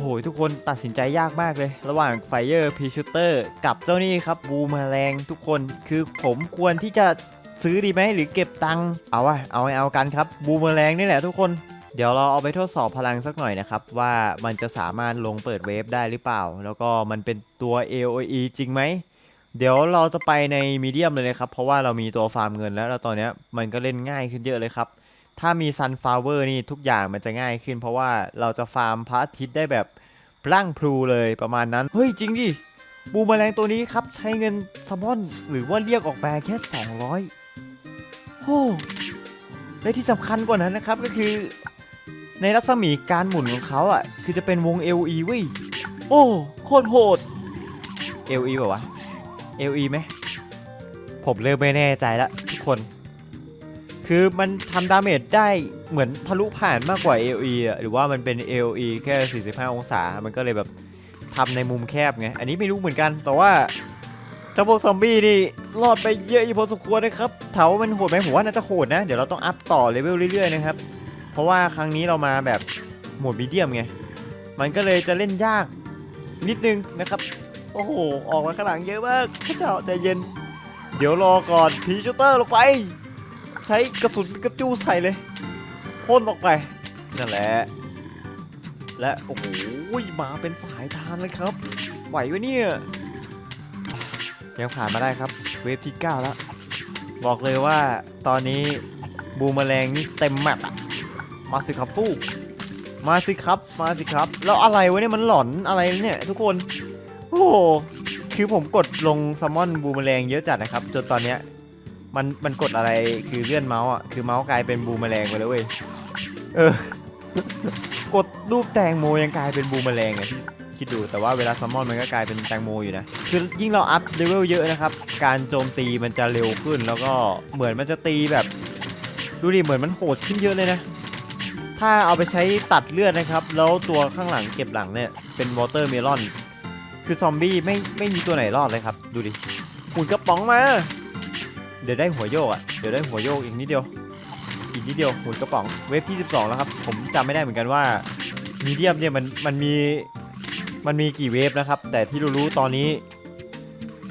โหยทุกคนตัดสินใจยากมากเลย ระหว่างไฟเ r อร์พีชูเตอร์กับเจ้านี่ครับบูมแมลงทุกคนคือผมควรที่จะซื้อดีไหมหรือเก็บตังค์เอาวะเอาเอากันครับบูมแมลงนี่แหละทุกคนเดี๋ยวเราเอาไปทดสอบพลังสักหน่อยนะครับ ว่ามันจะสามารถลงเปิดเวฟได้หรือเปล่า แล้วก็มันเป็นตัว AOE จริงไหม เดี๋ยวเราจะไปในมีเดียมเลยนะครับ เพราะว่าเรามีตัวฟาร์มเงินแล้วแล้วตอนนี้มันก็เล่นง่ายขึ้นเยอะเลยครับ ถ้ามีซันฟลาวเวอร์นี่ทุกอย่างมันจะง่ายขึ้น เพราะว่าเราจะฟาร์มพระอาทิตย์ได้แบบพลั่งพลูเลยประมาณนั้น เฮ้ย จริงดิบูมแมลงตัวนี้ครับ ใช้เงินซัมอนหรือว่าเรียกออกมาแค่ 200โอ้และที่สำคัญกว่านั้นนะครับก็คือ ในรัศมีการหมุนของเขาอะ คือจะเป็นวง LE เว้ยโอ้โคตรโหด LE แบบวะ LE ไหมผมเริ่มไม่แน่ใจล้วทุกคน คือมันทำดาเมจได้เหมือนทะลุผ่านมากกว่า AOE อะหรือว่ามันเป็น AOE แค่ 45 องศา มันก็เลยแบบทำในมุมแคบไง อันนี้ไม่รู้เหมือนกัน แต่ว่าเจ้าพวกซอมบี้นี่รอดไปเยอะอยู่พอสมควรนะครับถามว่ามันโหดไหมผมว่าน่าจะโหดนะ เดี๋ยวเราต้องอัพต่อเลเวลเรื่อยๆนะครับ เพราะว่าครั้งนี้เรามาแบบโหมดมีเดียมไง มันก็เลยจะเล่นยากนิดนึงนะครับ โอ้โห ออกมาข้างหลังเยอะมากพระเจ้าใจเย็น เดี๋ยวรอก่อนพีชูเตอร์ลงไป ใช้กระสุนกระจู้ใส่เลยพ่นออกไปนั่นแหละ และโอ้โหมาเป็นสายทานเลยครับ ไหวไว้เนี่ยยังผ่านมาได้ครับ เวฟที่ 9 แล้ว บอกเลยว่าตอนนี้บูมแมลงนี่เต็มแมปอะมาสิครับฟู่มาสิครับ มาสิครับ แล้วอะไรวะเนี่ยมันหลอนอะไรเนี่ยทุกคน โอ้คือผมกดลงซัมมอนบูมแมลงเยอะจัดนะครับ จนตอนเนี้ย มันมันกดอะไรคือเลื่อนเมาส์อะคือเมาส์กลายเป็นบูมแมลงไปแล้วเว้ยเออ กดรูปแตงโมยังกลายเป็นบูมแมลงอะที่คิดดูแต่ว่าเวลาซัมมอนมันก็กลายเป็นแตงโมอยู่นะคือยิ่งเราอัพเลเวลเยอะนะครับการโจมตีมันจะเร็วขึ้นแล้วก็เหมือนมันจะตีแบบ ดูดิเหมือนมันโหดขึ้นเยอะเลยนะ ถ้าเอาไปใช้ตัดเลือดนะครับ แล้วตัวข้างหลังเก็บหลังเนี่ยเป็นวอเตอร์เมลอน คือซอมบี้ไม่ไม่มีตัวไหนรอดเลยครับ ดูดิหมุนกระป๋องมา เดี๋ยวได้หัวโยกอะ เดี๋ยวได้หัวโยกอีกนิดเดียว อีกนิดเดียวหมุนกระป๋อง เวฟที่ 12 แล้วครับ ผมจำไม่ได้เหมือนกันว่ามีเดียมเนี่ยมันมันมีมันมีกี่เวฟนะครับ แต่ที่รู้ๆตอนนี้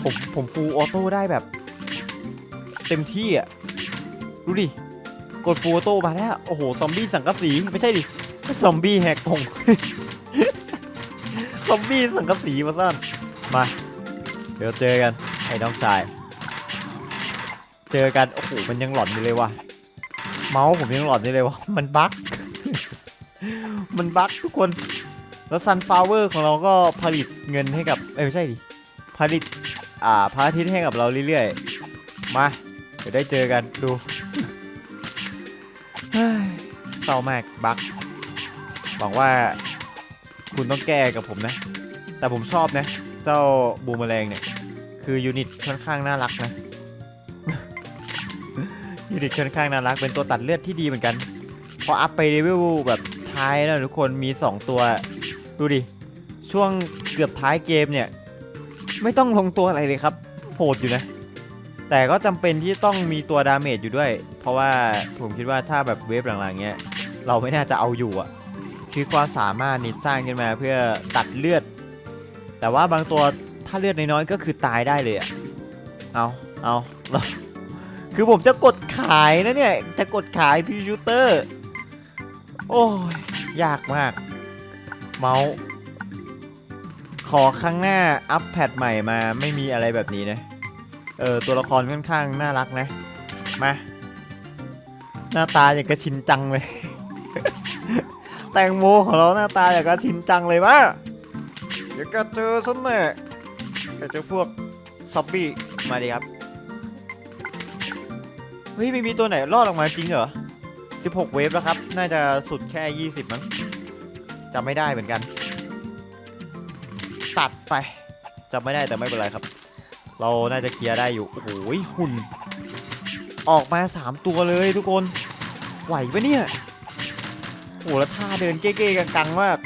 ผมผมฟูลออโต้ได้แบบ เต็มที่อะ ดูดิ กดฟูลออโต้มาแล้ว โอ้โห ซอมบี้สังกะสี ไม่ใช่ดิ ซอมบี้แหกกล่องซอมบี้สังกะสีมาสั้นมา เดี๋ยวเจอกัน ไอ้น้องชาย เจอกัน โอ้โห มันยังหลอนอยู่เลยวะเมาส์ผมยังหลอนอยู่เลยวะมันบั๊ก มันบั๊กทุกคน แล้วซันฟลาวเวอร์ของเราก็ผลิตเงินให้กับ เอ้ยไม่ใช่ดิ ผลิต อ่าพระอาทิตย์ให้กับเราเรื่อยๆ มา เดี๋ยวได้เจอกันดูเฮ้ยเศร้ามากบั๊กหวังว่าคุณต้องแก้กับผมนะ แต่ผมชอบนะ เจ้าบูมแมลงเนี่ย คือยูนิตค่อนข้างน่ารักนะ ยูนิตค่อนข้างน่ารักเป็นตัวตัดเลือดที่ดีเหมือนกัน พออัพไปเลเวลแบบท้ายแล้วทุกคนมี 2 ตัว ดูดิ ช่วงเกือบท้ายเกมเนี่ย ไม่ต้องลงตัวอะไรเลยครับโหดอยู่นะ แต่ก็จำเป็นที่ต้องมีตัวดาเมจอยู่ด้วย เพราะว่าผมคิดว่าถ้าแบบเวฟหลังๆเนี้ยเราไม่น่าจะเอาอยู่อะคือความสามารถนี่สร้างขึ้นมาเพื่อตัดเลือด แต่ว่าบางตัวถ้าเลือดน้อยๆก็คือตายได้เลยอะเอาเอาเรา คือผมจะกดขายนะเนี่ย จะกดขายพีชูเตอร์ โอ้ย ยากมาก เมาส์ขอครั้งหน้าอัปแพดใหม่มาไม่มีอะไรแบบนี้นะ เออ ตัวละครค่อนข้างน่ารักนะ มา หน้าตาอย่างกระชินจังเลย แตงโมของเราหน้าตาอย่างกระชินจังเลยว่าเดี๋ยวก็เจอฉันแน่แต่เจอพวกซอมบี้มาดีครับ ฮ้ยไม่มีตัวไหนรอดออกมาจริงเหรอ 16 เวฟแล้วครับ น่าจะสุดแค่ 20 มั้งจำไม่ได้เหมือนกัน ตัดไปจำไม่ได้แต่ไม่เป็นไรครับ เราน่าจะเคลียร์ได้อยู่ โอ้โหหุ่น ออกมา 3 ตัวเลยทุกคน ไหวปะเนี่ยโอ้แล้วท่าเดินเก้ๆกังๆมาก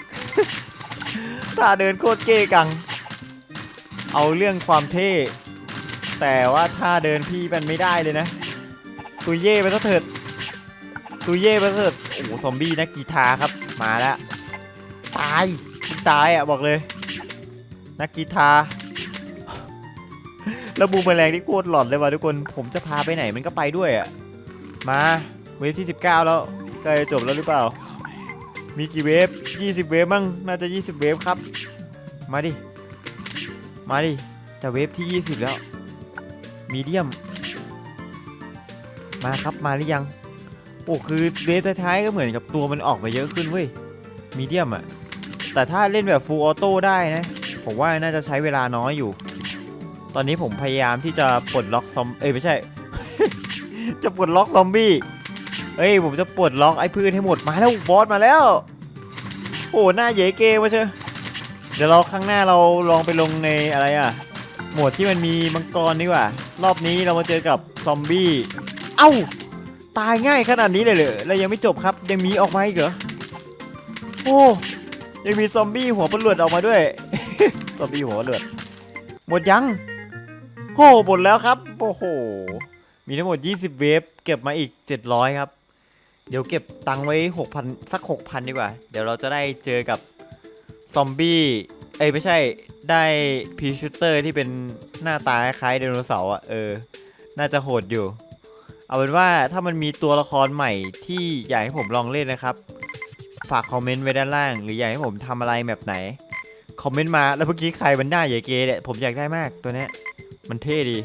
ท่าเดินโคตรเก้กัง เอาเรื่องความเท่ แต่ว่าท่าเดินพี่มันไม่ได้เลยนะ ตุยเย่ไปซะเถิดตุยเย่ไปซะเถิดโอ้โหซอมบี้นักกีฬาครับมาแล้วตายตายอะบอกเลยนักกีตาร์แล้วบูมแมลงที่โคตรหลอนเลยว่ะทุกคนผมจะพาไปไหนมันก็ไปด้วยอะมาเวฟที่ 19 แล้วใกล้จะจบแล้วหรือเปล่า มีกี่เวฟ 20 เวฟมั้งน่าจะ 20 เวฟครับ มาดิ มาดิ จะเวฟที่ 20 แล้ว มีเดียม มาครับมาหรือยัง โอ้คือเวฟท้ายๆก็เหมือนกับตัวมันออกมาเยอะขึ้นเว้ยมีเดียมอะแต่ถ้าเล่นแบบฟูลออโต้ได้นะ ผมว่าน่าจะใช้เวลาน้อยอยู่ ตอนนี้ผมพยายามที่จะปลดล็อกซอมเอ้ยไม่ใช่ จะปลดล็อกซอมบี้เอ้ยผมจะปลดล็อกไอ้พืชให้หมดมาแล้วบอสมาแล้ว โอ้หน้าเยเกมาเชอเดี๋ยวเราข้างหน้าเราลองไปลงในอะไรอะโหมดที่มันมีมังกรดีกว่า รอบนี้เรามาเจอกับซอมบี้ เอ้า ตายง่ายขนาดนี้เลยเหรอแล้วยังไม่จบครับ ยังมีออกมาอีกเหรอ โอ้ ยังมีซอมบี้หัวปลวดออกมาด้วย ซอมบี้หัวปลวด หมดยังโอ้หมดแล้วครับ โอ้โห มีทั้งหมด 20 เวฟ เก็บมาอีก 700 ครับ เดี๋ยวเก็บตังไว้ 6,000 สัก 6,000 ดีกว่า เดี๋ยวเราจะได้เจอกับซอมบี้ เอ้ย ไม่ใช่ ได้พีชูเตอร์ที่เป็นหน้าตาคล้ายไดโนเสาร์อะ เออ น่าจะโหดอยู่ เอาเป็นว่าถ้ามันมีตัวละครใหม่ที่อยากให้ผมลองเล่นนะครับ ฝากคอมเมนต์ไว้ด้านล่าง หรืออยากให้ผมทำอะไรแบบไหน คอมเมนต์มาแล้วเมื่อกี้ใครมันหน้าใหญ่เกเนี่ยผมอยากได้มากตัวเนี้ยมันเท่ดี